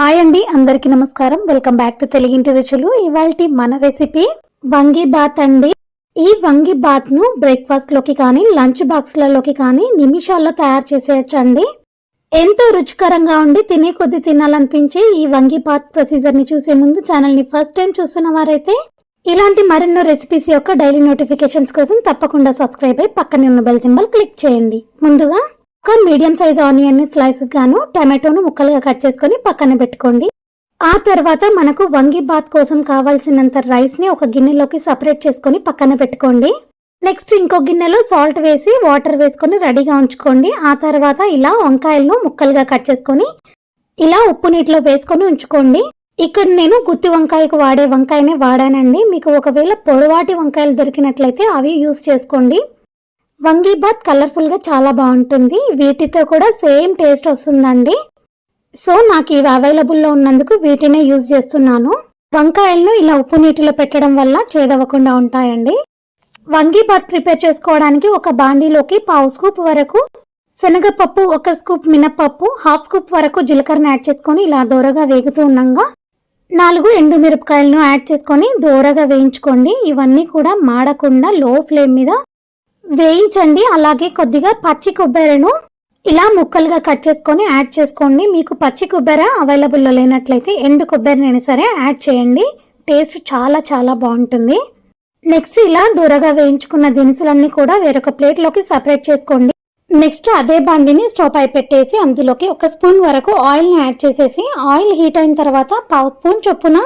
Hi అండి అందరికి నమస్కారం. వెల్కమ్ బ్యాక్ టు తెలుగింటి రుచులు. ఇవాళ మన రెసిపీ వంగి బాత్ అండి. ఈ వంగి బాత్ను బ్రేక్ఫాస్ట్లోకి కానీ లంచ్ బాక్స్ లలోకి కానీ నిమిషాల్లో తయారు చేసేయచ్చండి. ఎంతో రుచికరంగా ఉండి తినే కొద్ది తినాలనిపించే ఈ వంగి బాత్ ప్రొసీజర్ని చూసే ముందు ఛానల్ని ఫస్ట్ టైం చూస్తున్న వారైతే ఇలాంటి మరెన్నో రెసిపీస్ యొక్క డైలీ నోటిఫికేషన్స్ కోసం తప్పకుండా సబ్స్క్రైబ్ అయి పక్కనే ఉన్న బెల్ సింబల్ క్లిక్ చేయండి. ముందుగా ఒక మీడియం సైజ్ ఆనియన్ని స్లైసెస్ గాను టమాటోను ముక్కలుగా కట్ చేసుకొని పక్కన పెట్టుకోండి. ఆ తర్వాత మనకు వంగి బాత్ కోసం కావాల్సినంత రైస్ని ఒక గిన్నెలోకి సపరేట్ చేసుకొని పక్కన పెట్టుకోండి. నెక్స్ట్ ఇంకో గిన్నెలో సాల్ట్ వేసి వాటర్ వేసుకొని రెడీగా ఉంచుకోండి. ఆ తర్వాత ఇలా వంకాయలను ముక్కలుగా కట్ చేసుకొని ఇలా ఉప్పు నీటిలో వేసుకొని ఉంచుకోండి. ఇక్కడ నేను గుత్తి వంకాయకు వాడే వంకాయనే వాడానండి. మీకు ఒకవేళ పొడవాటి వంకాయలు దొరికినట్లయితే అవి యూస్ చేసుకోండి. వంగీ బాత్ చాలా బాగుంటుంది. వీటితో కూడా సేమ్ టేస్ట్ వస్తుందండి. సో నాకు ఇవి అవైలబుల్లో ఉన్నందుకు వీటినే యూజ్ చేస్తున్నాను. వంకాయలను ఇలా ఉప్పు నీటిలో పెట్టడం వల్ల చేదవ్వకుండా ఉంటాయండి. వంగీ బాత్ ప్రిపేర్ చేసుకోవడానికి ఒక బాండీలోకి పావు స్కూప్ వరకు శనగపప్పు ఒక స్కూప్ మినపప్పు హాఫ్ స్కూప్ వరకు జీలకర్రను యాడ్ చేసుకొని ఇలా దూరగా వేగుతూ ఉండగా నాలుగు ఎండు మిరపకాయలను యాడ్ చేసుకొని దూరగా వేయించుకోండి. ఇవన్నీ కూడా మాడకుండా లో ఫ్లేమ్ మీద వేయించండి అలాగే కొద్దిగా పచ్చి కొబ్బరిను ఇలా ముక్కలుగా కట్ చేసుకొని యాడ్ చేసుకోండి. మీకు పచ్చి కొబ్బరి అవైలబుల్లో లేనట్లయితే ఎండు కొబ్బరినైనా సరే యాడ్ చేయండి. టేస్ట్ చాలా చాలా బాగుంటుంది. నెక్స్ట్ ఇలా దూరగా వేయించుకున్న దినుసులన్నీ కూడా వేరొక ప్లేట్లోకి సపరేట్ చేసుకోండి. నెక్స్ట్ అదే బండిని స్టవ్ పై పెట్టేసి అందులోకి ఒక స్పూన్ వరకు ఆయిల్ని యాడ్ చేసేసి ఆయిల్ హీట్ అయిన తర్వాత పావు స్పూన్ చొప్పున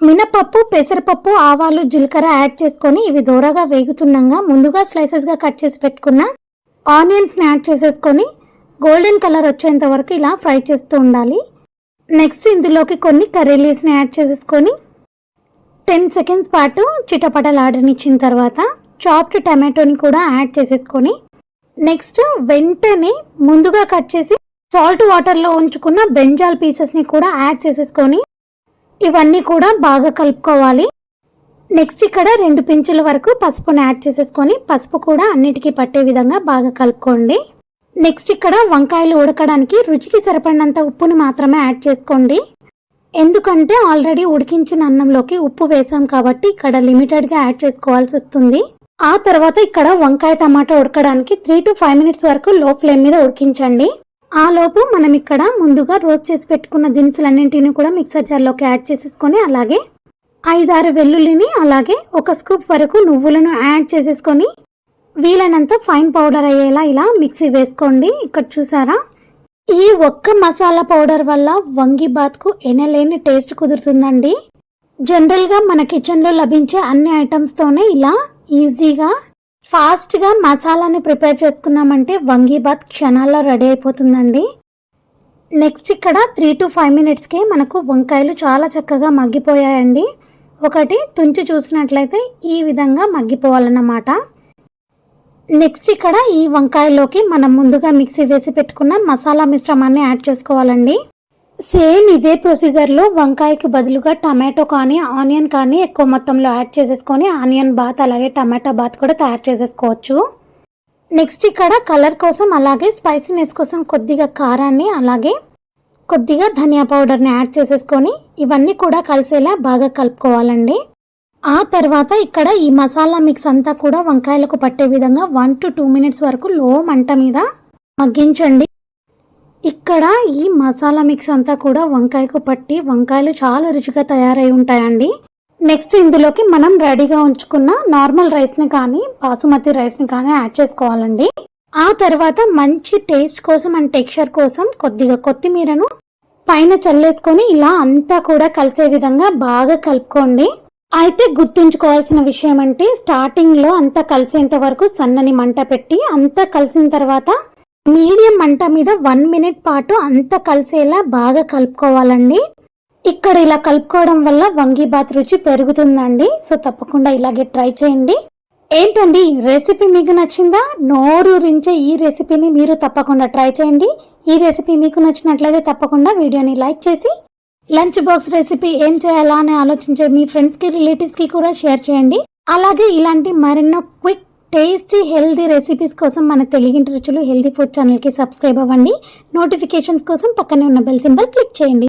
మినపప్పు పెసరపప్పు ఆవాలు జీలకర్ర యాడ్ చేసుకొని ఇవి దూరగా వేగుతుండగా ముందుగా స్లైసెస్గా కట్ చేసి పెట్టుకున్న ఆనియన్స్ని యాడ్ చేసేసుకొని గోల్డెన్ కలర్ వచ్చేంత వరకు ఇలా ఫ్రై చేస్తూ ఉండాలి. నెక్స్ట్ ఇందులోకి కొన్ని కర్రీ లీవ్స్ని యాడ్ చేసేసుకొని టెన్ సెకండ్స్ పాటు చిటపటలాడనిచ్చిన తర్వాత చాప్డ్ టమాటోని కూడా యాడ్ చేసేసుకొని నెక్స్ట్ వెంటనే ముందుగా కట్ చేసి సాల్ట్ వాటర్లో ఉంచుకున్న బెంజాల్ పీసెస్ని కూడా యాడ్ చేసేసుకొని ఇవన్నీ కూడా బాగా కలుపుకోవాలి. నెక్స్ట్ ఇక్కడ రెండు పించుల వరకు పసుపుని యాడ్ చేసేసుకొని పసుపు కూడా అన్నిటికీ పట్టే విధంగా బాగా కలుపుకోండి. నెక్స్ట్ ఇక్కడ వంకాయలు ఉడకడానికి రుచికి సరిపడినంత ఉప్పుని మాత్రమే యాడ్ చేసుకోండి. ఎందుకంటే ఆల్రెడీ ఉడికించిన అన్నంలోకి ఉప్పు వేసాం కాబట్టి ఇక్కడ లిమిటెడ్గా యాడ్ చేసుకోవాల్సి వస్తుంది. ఆ తర్వాత ఇక్కడ వంకాయ టమాటా ఉడకడానికి త్రీ టు ఫైవ్ మినిట్స్ వరకు లో ఫ్లేమ్ మీద ఉడికించండి. ఆ లోపు మనం ఇక్కడ ముందుగా రోస్ట్ చేసి పెట్టుకున్న దినుసులన్నింటినీ కూడా మిక్సర్ జార్లోకి యాడ్ చేసేసుకొని అలాగే ఐదారు వెల్లుల్లిని అలాగే ఒక స్కూప్ వరకు నువ్వులను యాడ్ చేసేసుకొని వీలైనంత ఫైన్ పౌడర్ అయ్యేలా ఇలా మిక్సీ వేసుకోండి. ఇక్కడ చూసారా? ఈ ఒక్క మసాలా పౌడర్ వల్ల వంగి బాత్కు ఎనలేని టేస్ట్ కుదురుతుందండి. జనరల్గా మన కిచెన్లో లభించే అన్ని ఐటమ్స్తోనే ఇలా ఈజీగా ఫాస్ట్గా మసాలాని ప్రిపేర్ చేసుకున్నామంటే వంగీబాత్ క్షణాల్లో రెడీ అయిపోతుందండి. నెక్స్ట్ ఇక్కడ త్రీ టు ఫైవ్ మినిట్స్కి మనకు వంకాయలు చాలా చక్కగా మగ్గిపోయాయండి. ఒకటి తుంచి చూసినట్లయితే ఈ విధంగా మగ్గిపోవాలన్నమాట. నెక్స్ట్ ఇక్కడ ఈ వంకాయలోకి మనం ముందుగా మిక్సీ వేసి పెట్టుకున్న మసాలా మిశ్రమాన్ని యాడ్ చేసుకోవాలండి. సేమ్ ఇదే ప్రొసీజర్లో వంకాయకి బదులుగా టమాటో కానీ ఆనియన్ కానీ ఎక్కువ మొత్తంలో యాడ్ చేసేసుకొని ఆనియన్ బాత్ అలాగే టమాటా బాత్ కూడా తయారు చేసేసుకోవచ్చు. నెక్స్ట్ ఇక్కడ కలర్ కోసం అలాగే స్పైసీనెస్ కోసం కొద్దిగా కారాన్ని అలాగే కొద్దిగా ధనియా పౌడర్ని యాడ్ చేసేసుకొని ఇవన్నీ కూడా కలిసేలా బాగా కలుపుకోవాలండి. ఆ తర్వాత ఇక్కడ ఈ మసాలా మిక్స్ అంతా కూడా వంకాయలకు పట్టే విధంగా వన్ టు టూ మినిట్స్ వరకు లో మంట మీద మగ్గించండి. ఇక్కడ ఈ మసాలా మిక్స్ అంతా కూడా వంకాయకు పట్టి వంకాయలు చాలా రుచిగా తయారై ఉంటాయండి. నెక్స్ట్ ఇందులోకి మనం రెడీగా ఉంచుకున్న నార్మల్ రైస్ని కానీ బాసుమతి రైస్ని కానీ యాడ్ చేసుకోవాలండి. ఆ తర్వాత మంచి టేస్ట్ కోసం అండ్ టెక్స్చర్ కోసం కొద్దిగా కొత్తిమీరను పైన చల్లేసుకొని ఇలా అంతా కూడా కలిసే విధంగా బాగా కలుపుకోండి. అయితే గుర్తుంచుకోవాల్సిన విషయం అంటే స్టార్టింగ్లో అంతా కలిసేంత వరకు సన్నని మంట పెట్టి అంతా కలిసిన తర్వాత మీడియం మంట మీద వన్ మినిట్ పాటు అంతా కలిసేలా బాగా కలుపుకోవాలండి. ఇక్కడ ఇలా కలుపుకోవడం వల్ల వంగీబాత్ రుచి పెరుగుతుందండి. సో తప్పకుండా ఇలాగే ట్రై చేయండి. ఏంటండి రెసిపీ మీకు నచ్చిందా? నోరూరించే ఈ రెసిపీని మీరు తప్పకుండా ట్రై చేయండి. ఈ రెసిపీ మీకు నచ్చినట్లయితే తప్పకుండా వీడియోని లైక్ చేసి లంచ్ బాక్స్ రెసిపీ ఏం చేయాలా అని ఆలోచించే మీ ఫ్రెండ్స్కి రిలేటివ్స్కి కూడా షేర్ చేయండి. అలాగే ఇలాంటి మరెన్నో క్విక్ టేస్టీ హెల్దీ రెసిపీస్ కోసం మన తెలుగింటి రుచులు హెల్దీ ఫుడ్ ఛానల్కి సబ్స్క్రైబ్ అవ్వండి. నోటిఫికేషన్స్ కోసం పక్కనే ఉన్న బెల్ సింబల్ క్లిక్ చేయండి.